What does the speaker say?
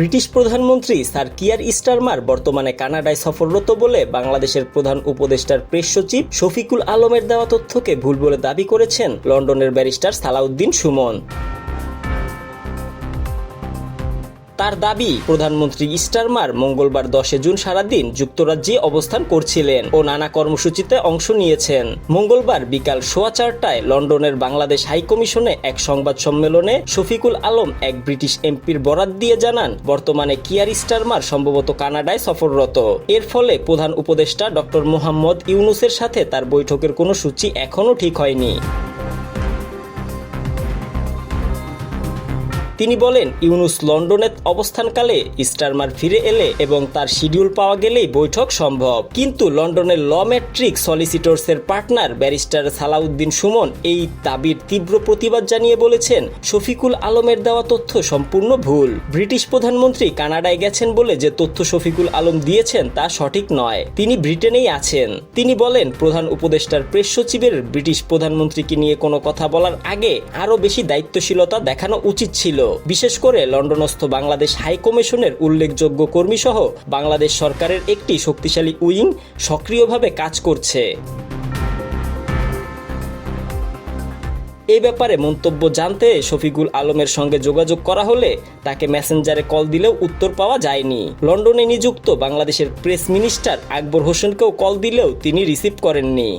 British প্রধানমন্ত্রী sir কিয়ার ইস্টারমার বর্তমানে কানাডায় সফররত বলে বাংলাদেশের প্রধান উপদেষ্টার প্রেস সচিব শফিকুল আলমের দেওয়া তথ্যকে ভুল বলে দাবি করেছেন লন্ডনের ব্যারিস্টার সালাউদ্দিন সুমন। তার দাবি, প্রধানমন্ত্রী স্টারমার মঙ্গলবার দশে জুন সারাদিন যুক্তরাজ্যে অবস্থান করছিলেন ও নানা কর্মসূচিতে অংশ নিয়েছেন। মঙ্গলবার বিকাল সোয়া চারটায় লন্ডনের বাংলাদেশ হাইকমিশনে এক সংবাদ সম্মেলনে শফিকুল আলম এক ব্রিটিশ এমপির বরাত দিয়ে জানান, বর্তমানে কিয়ার স্টারমার সম্ভবত কানাডায় সফররত। এর ফলে প্রধান উপদেষ্টা ডক্টর মোহাম্মদ ইউনুসের সাথে তার বৈঠকের কোনো সূচি এখনও ঠিক হয়নি। তিনি বলেন, ইউনুস লন্ডনে অবস্থানকালে স্টারমার ফিরে এলে এবং তার শিডিউল পাওয়া গেলেই বৈঠক সম্ভব। কিন্তু লন্ডনের ল ম্যাট্রিক সলিসিটরসের পার্টনার ব্যারিস্টার সালাউদ্দিন সুমন এই দাবির তীব্র প্রতিবাদ জানিয়ে বলেছেন, শফিকুল আলমের দেওয়া তথ্য সম্পূর্ণ ভুল। ব্রিটিশ প্রধানমন্ত্রী কানাডায় গেছেন বলে যে তথ্য শফিকুল আলম দিয়েছেন তা সঠিক নয়। তিনি ব্রিটেনেই আছেন। তিনি বলেন, প্রধান উপদেষ্টার প্রেস সচিবের ব্রিটিশ প্রধানমন্ত্রীকে নিয়ে কোনো কথা বলার আগে আরও বেশি দায়িত্বশীলতা দেখানো উচিত ছিল। বিশেষ করে লন্ডনস্থ বাংলাদেশ হাই কমিশনের উল্লেখযোগ্য কর্মীসহ বাংলাদেশ সরকারের একটি শক্তিশালী উইং সক্রিয়ভাবে কাজ করছে। এই ব্যাপারে মন্তব্য জানতে শফিকুল আলমের সঙ্গে যোগাযোগ করা হলে তাকে মেসেঞ্জারে কল দিলেও উত্তর পাওয়া যায়নি। লন্ডনে নিযুক্ত বাংলাদেশের প্রেস মিনিস্টার আকবর হোসেনকেও কল দিলেও তিনি রিসিভ করেননি।